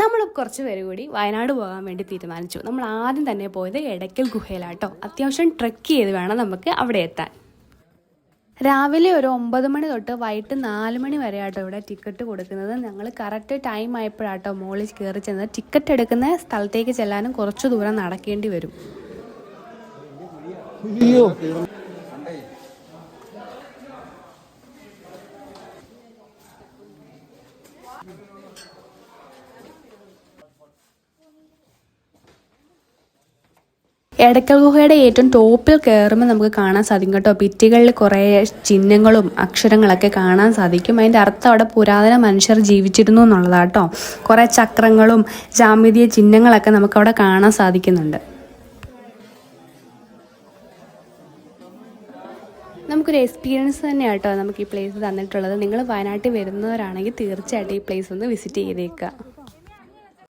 നമ്മൾ കുറച്ച് പേര് കൂടി വയനാട് പോകാൻ വേണ്ടി തീരുമാനിച്ചു. നമ്മൾ ആദ്യം തന്നെ പോയത് എടയ്ക്കൽ ഗുഹയിലാട്ടോ. അത്യാവശ്യം ട്രെക്ക് ചെയ്ത് വേണം നമുക്ക് അവിടെ എത്താൻ. രാവിലെ ഒരു ഒമ്പത് മണി തൊട്ട് വൈകിട്ട് നാല് മണി വരെ ആട്ടോ ഇവിടെ ടിക്കറ്റ് കൊടുക്കുന്നത്. ഞങ്ങൾ കറക്റ്റ് ടൈം ആയപ്പോഴാട്ടോ മോളിൽ കയറി ചെന്നത് ടിക്കറ്റ് എടുക്കുന്ന സ്ഥലത്തേക്ക് ചെല്ലാനും കുറച്ച് ദൂരം നടക്കേണ്ടി വരും. എടക്കൽ ഗുഹയുടെ ഏറ്റവും ടോപ്പിൽ കയറുമ്പോൾ നമുക്ക് കാണാൻ സാധിക്കും കേട്ടോ. ഭിത്തികളിൽ കുറേ ചിഹ്നങ്ങളും അക്ഷരങ്ങളൊക്കെ കാണാൻ സാധിക്കും. അതിന്റെ അർത്ഥം അവിടെ പുരാതന മനുഷ്യർ ജീവിച്ചിരുന്നു എന്നുള്ളതാണ് കേട്ടോ. കുറേ ചക്രങ്ങളും ജാമിതീയ ചിഹ്നങ്ങളൊക്കെ നമുക്കവിടെ കാണാൻ സാധിക്കുന്നുണ്ട്. നമുക്കൊരു എക്സ്പീരിയൻസ് തന്നെയാണ് കേട്ടോ നമുക്ക് ഈ പ്ലേസ് തന്നിട്ടുള്ളത്. നിങ്ങൾ വയനാട്ടിൽ വരുന്നവരാണെങ്കിൽ തീർച്ചയായിട്ടും ഈ പ്ലേസ് ഒന്ന് വിസിറ്റ് ചെയ്തേക്കുക.